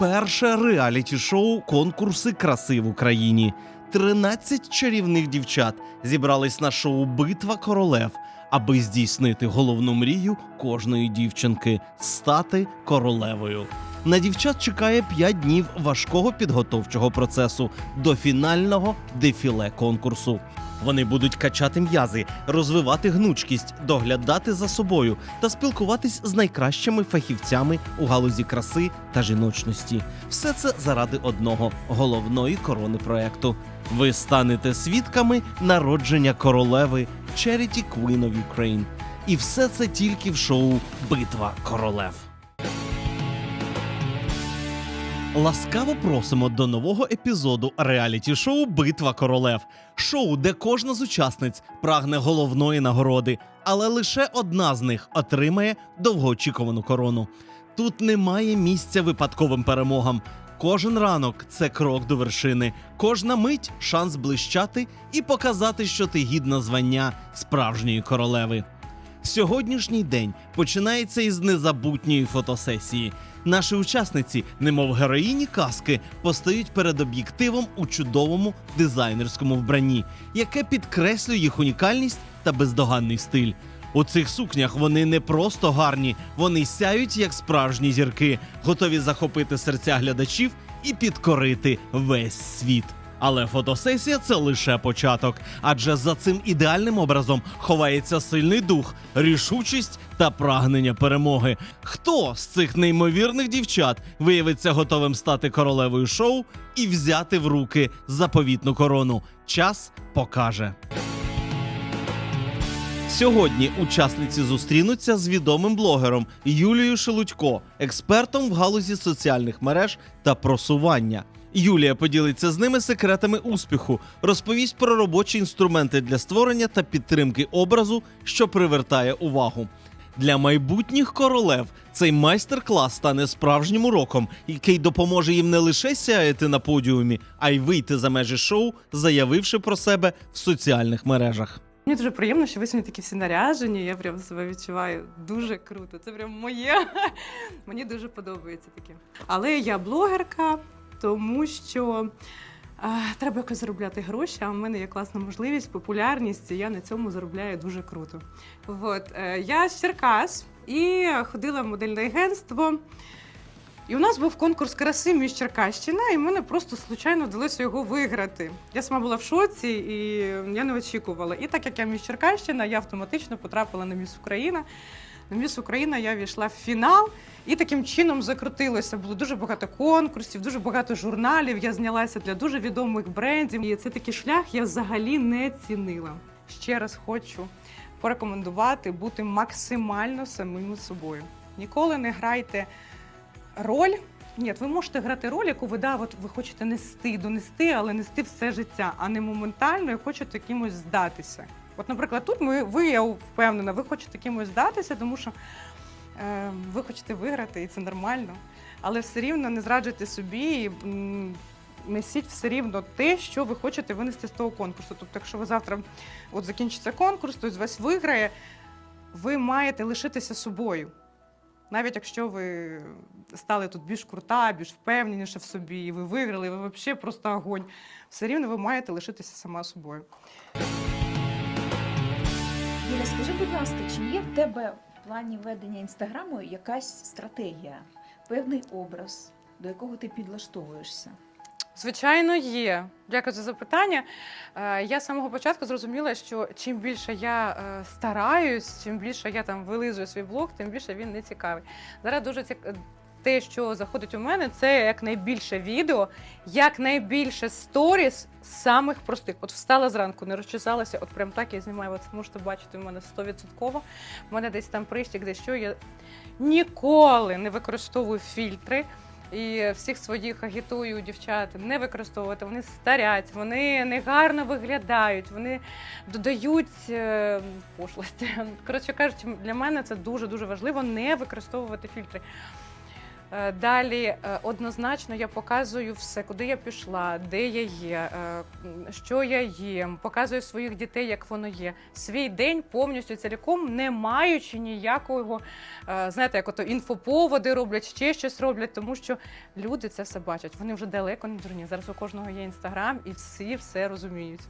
Перше реаліті-шоу конкурси краси в Україні. 13 чарівних дівчат зібрались на шоу Битва королев, аби здійснити головну мрію кожної дівчинки стати королевою. На дівчат чекає 5 днів важкого підготовчого процесу до фінального дефіле конкурсу. Вони будуть качати м'язи, розвивати гнучкість, доглядати за собою та спілкуватись з найкращими фахівцями у галузі краси та жіночності. Все це заради одного головної корони проекту. Ви станете свідками народження королеви Charity Queen of Ukraine. І все це тільки в шоу Битва королев. Ласкаво просимо до нового епізоду реаліті-шоу Битва королев. Шоу, де кожна з учасниць прагне головної нагороди, але лише одна з них отримає довгоочікувану корону. Тут немає місця випадковим перемогам. Кожен ранок це крок до вершини, кожна мить шанс блищати і показати, що ти гідна звання справжньої королеви. Сьогоднішній день починається із незабутньої фотосесії. Наші учасниці, немов героїні казки, постають перед об'єктивом у чудовому дизайнерському вбранні, яке підкреслює їх унікальність та бездоганний стиль. У цих сукнях вони не просто гарні, вони сяють як справжні зірки, готові захопити серця глядачів і підкорити весь світ. Але фотосесія це лише початок, адже за цим ідеальним образом ховається сильний дух, рішучість та прагнення перемоги. Хто з цих неймовірних дівчат виявиться готовим стати королевою шоу і взяти в руки заповітну корону? Час покаже. Сьогодні учасниці зустрінуться з відомим блогером Юлією Шелудько, експертом в галузі соціальних мереж та просування. Юлія поділиться з ними секретами успіху, розповість про робочі інструменти для створення та підтримки образу, що привертає увагу. Для майбутніх королев цей майстер-клас стане справжнім уроком, який допоможе їм не лише сяяти на подіумі, а й вийти за межі шоу, заявивши про себе в соціальних мережах. Мені дуже приємно, що ви сьогодні такі всі наряжені. Я прям себе відчуваю дуже круто. Це прям моє. Мені дуже подобається таке. Але я блогерка, тому що треба якось заробляти гроші. А в мене є класна можливість, популярність, і я на цьому заробляю дуже круто. От е, я з Черкас і ходила в модельне агентство. І у нас був конкурс краси між Черкащина, і мене просто случайно вдалося його виграти. Я сама була в шоці і я не очікувала. І так як я між Черкащина, я автоматично потрапила на міс Україна. На міс Україна я війшла в фінал і таким чином закрутилося. Було дуже багато конкурсів, дуже багато журналів. Я знялася для дуже відомих брендів. І це такий шлях я взагалі не цінила. Ще раз хочу порекомендувати бути максимально самим собою. Ніколи не грайте роль. Ні, ви можете грати роль, яку ви да, от ви хочете нести, донести, але нести все життя, а не моментально і хочете кимось здатися. От, наприклад, тут ми, ви, я впевнена, ви хочете кимось здатися, тому що е, ви хочете виграти, і це нормально. Але все рівно не зраджуйте собі і м, несіть все рівно те, що ви хочете винести з того конкурсу. Тобто, якщо ви завтра от закінчиться конкурс, хтось вас виграє, ви маєте лишитися собою. Навіть якщо ви стали тут більш крута, більш впевненіше в собі, і ви виграли, ви взагалі просто огонь. Все рівно ви маєте лишитися сама собою. Юля, скажи, будь ласка, чи є в тебе в плані ведення інстаграму якась стратегія, певний образ, до якого ти підлаштовуєшся? Звичайно, є. Дякую за запитання. Е, Я з самого початку зрозуміла, що чим більше я е, стараюсь, чим більше я там вилизую свій блог, тим більше він не цікавий. Зараз дуже цік... те, що заходить у мене, це якнайбільше відео, якнайбільше сторіс самих простих. От встала зранку, не розчесалася, от прям так я знімаю. От можете бачити, у мене 100%. У мене десь там прищик, десь що. Я ніколи не використовую фільтри. І всіх своїх агітую дівчат не використовувати. Вони старять, вони негарно виглядають, вони додають е, пошлості. Коротше кажучи, для мене це дуже дуже важливо не використовувати фільтри. Е, Далі е, однозначно я показую все, куди я пішла, де я є, е, що я їм, показую своїх дітей, як воно є. Свій день повністю цілком, не маючи ніякого, знаєте, як ото інфоповоди роблять, ще щось роблять, тому що люди це все бачать. Вони вже далеко не дурні. Зараз у кожного є інстаграм, і всі все розуміють.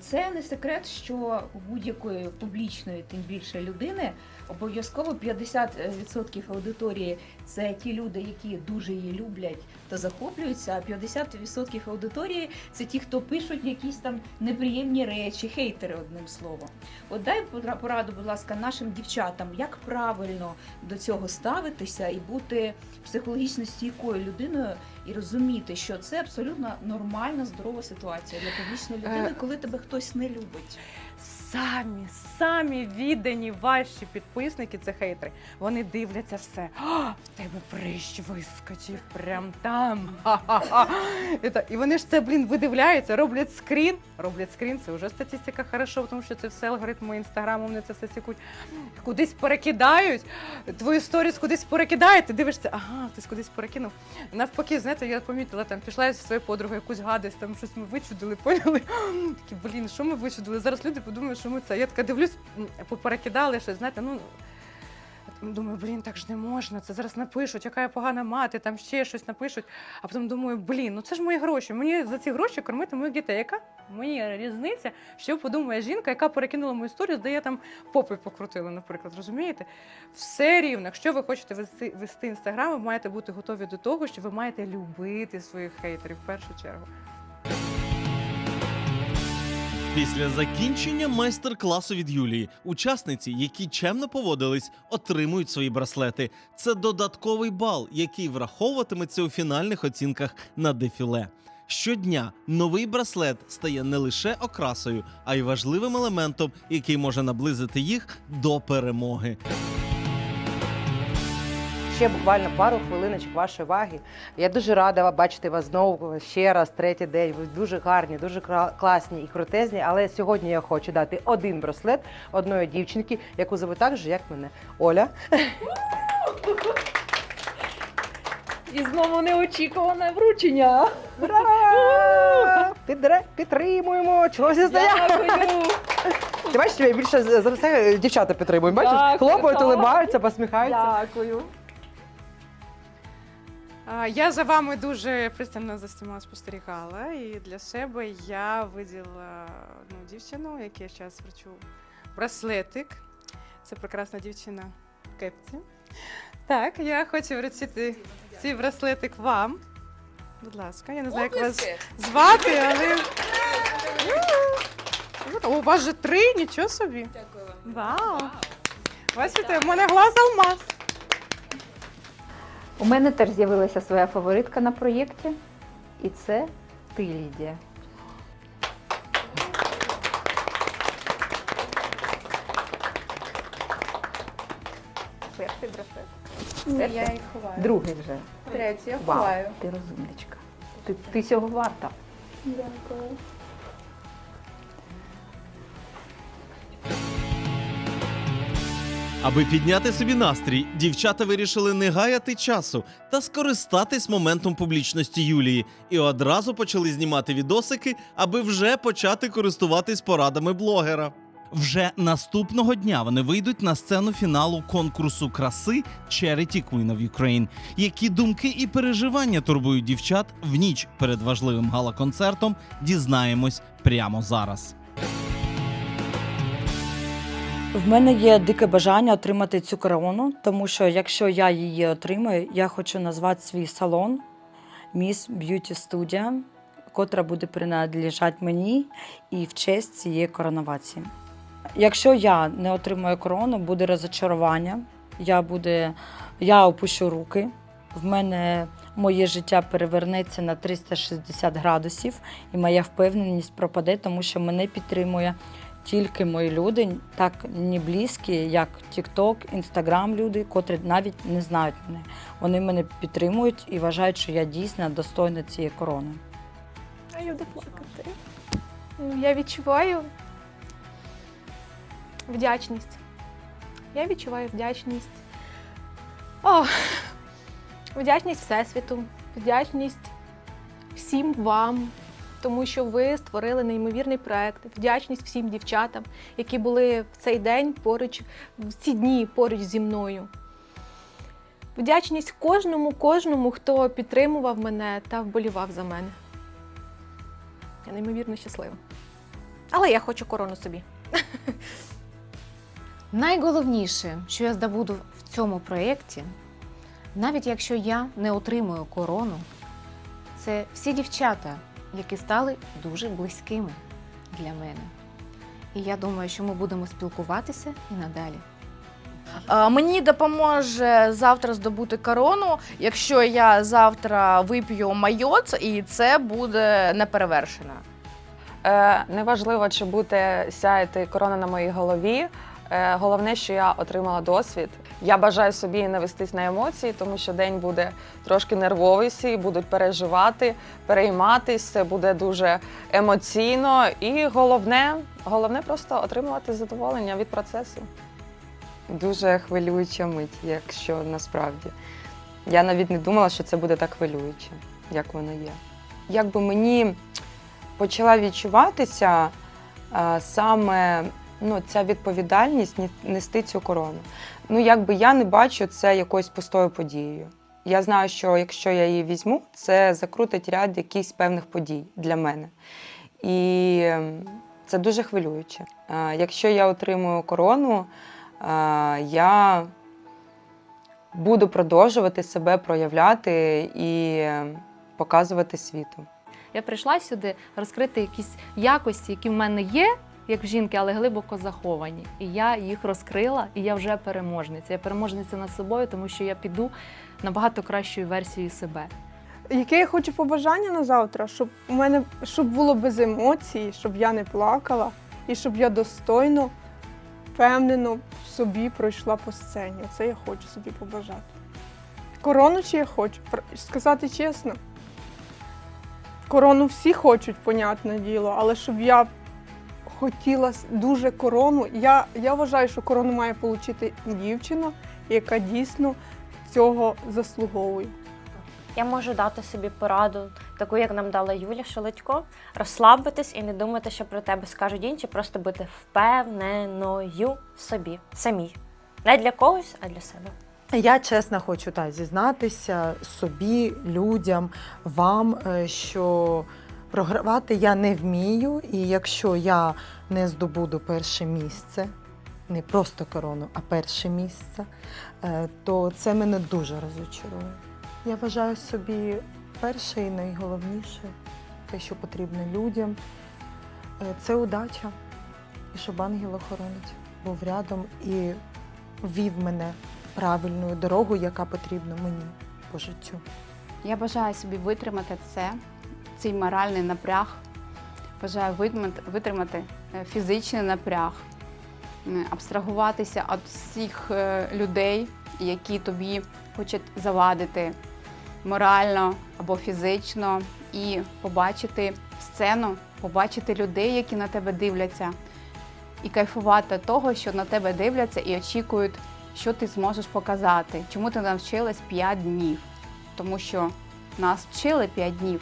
Це не секрет, що у будь-якої публічної, тим більше людини, обов'язково 50% аудиторії це ті люди, які дуже її люблять та захоплюються, а 50% аудиторії це ті, хто пишуть якісь там неприємні речі, хейтери, одним словом. От дай пора- пораду, будь ласка, нашим дівчатам, як правильно до цього ставитися і бути психологічно стійкою людиною, і розуміти, що це абсолютно нормальна, здорова ситуація для публічної людини, Е, коли тебе хтось не любить. Самі, самі віддані ваші підписники, це хейтери. Вони дивляться все. «А, в тебе прищ вискочив прям там. Ха-ха-ха». І вони ж це, блін, видивляються, роблять скрін. Роблять скрін, це вже статистика хорошо, тому що це все алгоритми інстаграму, вони це все секуть. Кудись перекидають, твою сторіс кудись перекидають, ти дивишся, ага, хтось кудись перекинув. Навпаки, знаєте, я помітила, там пішла я зі своєю подругою якусь гадость, там щось ми вичудили, поняли? Такі, блін, що ми вичудили? Зараз люди подумають, що ми це. Я така дивлюсь, поперекидали щось, знаєте, ну. Думаю, блін, так ж не можна. Це зараз напишуть, яка я погана мати, там ще щось напишуть. А потім думаю, блін, ну це ж мої гроші. Мені за ці гроші кормити моїх дітей. Яка мені різниця, що подумає жінка, яка перекинула мою історію, я там попи покрутила, наприклад. Розумієте? Все рівно. Якщо ви хочете вести, вести інстаграм, ви маєте бути готові до того, що ви маєте любити своїх хейтерів в першу чергу. Після закінчення майстер-класу від Юлії учасниці, які чемно поводились, отримують свої браслети. Це додатковий бал, який враховуватиметься у фінальних оцінках на дефіле. Щодня новий браслет стає не лише окрасою, а й важливим елементом, який може наблизити їх до перемоги. Ще буквально пару хвилиночок вашої уваги. Я дуже рада бачити вас знову ще раз, третій день. Ви дуже гарні, дуже класні і крутезні. Але сьогодні я хочу дати один браслет одної дівчинки, яку зовуть так же, як мене. Оля. І знову неочікуване вручення. Ура! Підре- Підтримуємо! Чого всі стоять? Дякую. Ти бачиш, тебе більше за за все дівчата підтримують. Бачиш, Дякую, хлопають, так. улибаються, посміхаються. Дякую. Я за вами дуже пристально за всіма спостерігала, і для себе я виділа одну дівчину, яку я зараз вручу браслетик. Це прекрасна дівчина в кепці. Так, я хочу вручити цей браслетик вам. Будь ласка, я не знаю, як вас звати, але. У вас же три, нічого собі. Дякую вам. Вау! Бачите, в мене глаз алмаз. У мене теж з'явилася своя фаворитка на проєкті, і це ти, Лідія. Перший браслет. Ні, я їх ховаю. Другий вже. Третю я Вау, ховаю. ти розумничка. Ти, ти цього варта. Дякую. Аби підняти собі настрій, дівчата вирішили не гаяти часу та скористатись моментом публічності Юлії і одразу почали знімати відосики, аби вже почати користуватись порадами блогера. Вже наступного дня вони вийдуть на сцену фіналу конкурсу краси Charity Queen of Ukraine. Які думки і переживання турбують дівчат в ніч перед важливим гала-концертом, дізнаємось прямо зараз. В мене є дике бажання отримати цю корону, тому що якщо я її отримаю, я хочу назвати свій салон Miss Beauty Studio, котра буде принадлежати мені і в честь цієї коронавації. Якщо я не отримаю корону, буде розочарування. Я, буде, я опущу руки. В мене моє життя перевернеться на 360 градусів, і моя впевненість пропаде, тому що мене підтримує тільки мої люди, так не близькі, як TikTok, Instagram люди, котрі навіть не знають мене. Вони мене підтримують і вважають, що я дійсно достойна цієї корони. А я буду плакати. Я відчуваю вдячність. Я відчуваю вдячність. О, Вдячність Всесвіту, вдячність всім вам, тому що ви створили неймовірний проект. Вдячність всім дівчатам, які були в цей день поруч, в ці дні поруч зі мною. Вдячність кожному, кожному, хто підтримував мене та вболівав за мене. Я неймовірно щаслива. Але я хочу корону собі. Найголовніше, що я здобуду в цьому проєкті, навіть якщо я не отримую корону, це всі дівчата, які стали дуже близькими для мене. І я думаю, що ми будемо спілкуватися і надалі. Е, Мені допоможе завтра здобути корону, якщо я завтра вип'ю майот, і це буде неперевершено. Е, неважливо, чи буде сяяти корона на моїй голові. Е, головне, що я отримала досвід. Я бажаю собі не вестись на емоції, тому що день буде трошки нервовий, будуть переживати, перейматись, це буде дуже емоційно. І головне, головне просто отримувати задоволення від процесу. Дуже хвилююча мить, якщо насправді. Я навіть не думала, що це буде так хвилююче, як воно є. Якби мені почала відчуватися саме ну, ця відповідальність нести цю корону. Ну, якби я не бачу це якоюсь пустою подією. Я знаю, що якщо я її візьму, це закрутить ряд якихось певних подій для мене. І ем, це дуже хвилююче. Якщо я отримую корону, я буду продовжувати себе проявляти і ем, показувати світу. Я прийшла сюди розкрити якісь якості, які в мене є, як в жінки, але глибоко заховані. І я їх розкрила, і я вже переможниця. Я переможниця над собою, тому що я піду набагато кращою версією себе. Яке я хочу побажання на завтра, щоб у мене щоб було без емоцій, щоб я не плакала, і щоб я достойно, впевнено собі пройшла по сцені. Це я хочу собі побажати. Корону чи я хочу? Сказати чесно. Корону всі хочуть, понятне діло, але щоб я хотіла дуже корону, я, я вважаю, що корону має отримати дівчина, яка дійсно цього заслуговує. Я можу дати собі пораду, таку, як нам дала Юля Шеледько, розслабитись і не думати, що про тебе скажуть інші, просто бути впевненою в собі, самій. Не для когось, а для себе. Я чесно хочу так зізнатися собі, людям, вам, е, що програвати я не вмію, і якщо я не здобуду перше місце, не просто корону, а перше місце, е, то це мене дуже розочарує. Я вважаю собі перше і найголовніше, те, що потрібно людям, е, це удача. І щоб ангел-охоронець був рядом і вів мене правильною дорогою, яка потрібна мені по життю. Я бажаю собі витримати це, цей моральний напряг. Бажаю витримати, е, фізичний напряг, е, абстрагуватися від всіх е, людей, які тобі хочуть завадити морально або фізично, і побачити сцену, побачити людей, які на тебе дивляться, і кайфувати того, що на тебе дивляться і очікують, що ти зможеш показати, чому ти навчилась 5 днів тому що нас вчили 5 днів.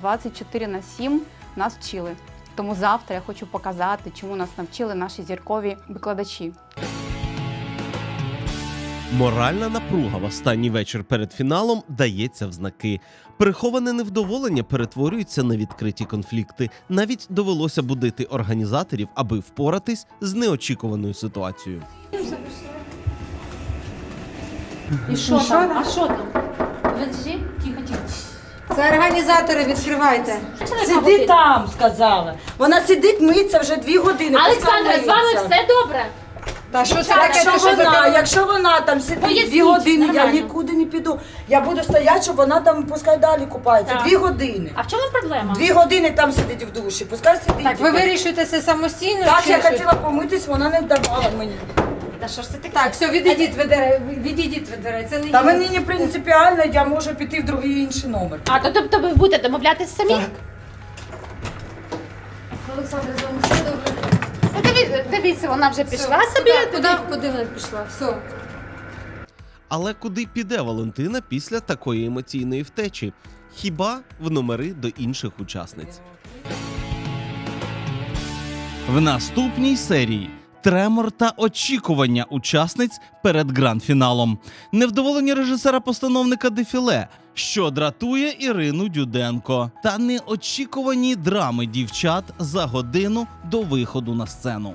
24 на 7 нас вчили. Тому завтра я хочу показати, чому нас навчили наші зіркові викладачі. Моральна напруга в останній вечір перед фіналом дається в знаки. Приховане невдоволення перетворюється на відкриті конфлікти. Навіть довелося будити організаторів, аби впоратись з неочікуваною ситуацією. І що там? А що там? Тихо. Це організатори, відкривайте. Сиди там, сказала. Вона сидить, миться вже дві години. Олександра, з вами все добре? Та що це таке? що що вона? таке? Якщо вона там сидить Поясніть, дві години, я нікуди не піду. Я буду стояти, щоб вона там пускай далі купається. Так. Дві години. А в чому проблема? Дві години там сидить в душі. Пускай сидить. Так, ви вирішуєте це самостійно? Так, чи я що? хотіла помитись, вона не давала мені. Та що ж це таке? Так, все, відійдіть ведере, відійдіть ведере. Це не Та є. мені не принципіально, я можу піти в другий інший номер. А то тобто ви будете домовлятися самі? Так. Олександр, з вами все добре. Ну, диві- дивіться, вона вже пішла Все, собі. Куди, куди, куди вона пішла? Все. Але куди піде Валентина після такої емоційної втечі? Хіба в номери до інших учасниць? В наступній серії тремор та очікування учасниць перед гранд-фіналом. Невдоволення режисера-постановника дефіле, що дратує Ірину Дюденко, та неочікувані драми дівчат за годину до виходу на сцену.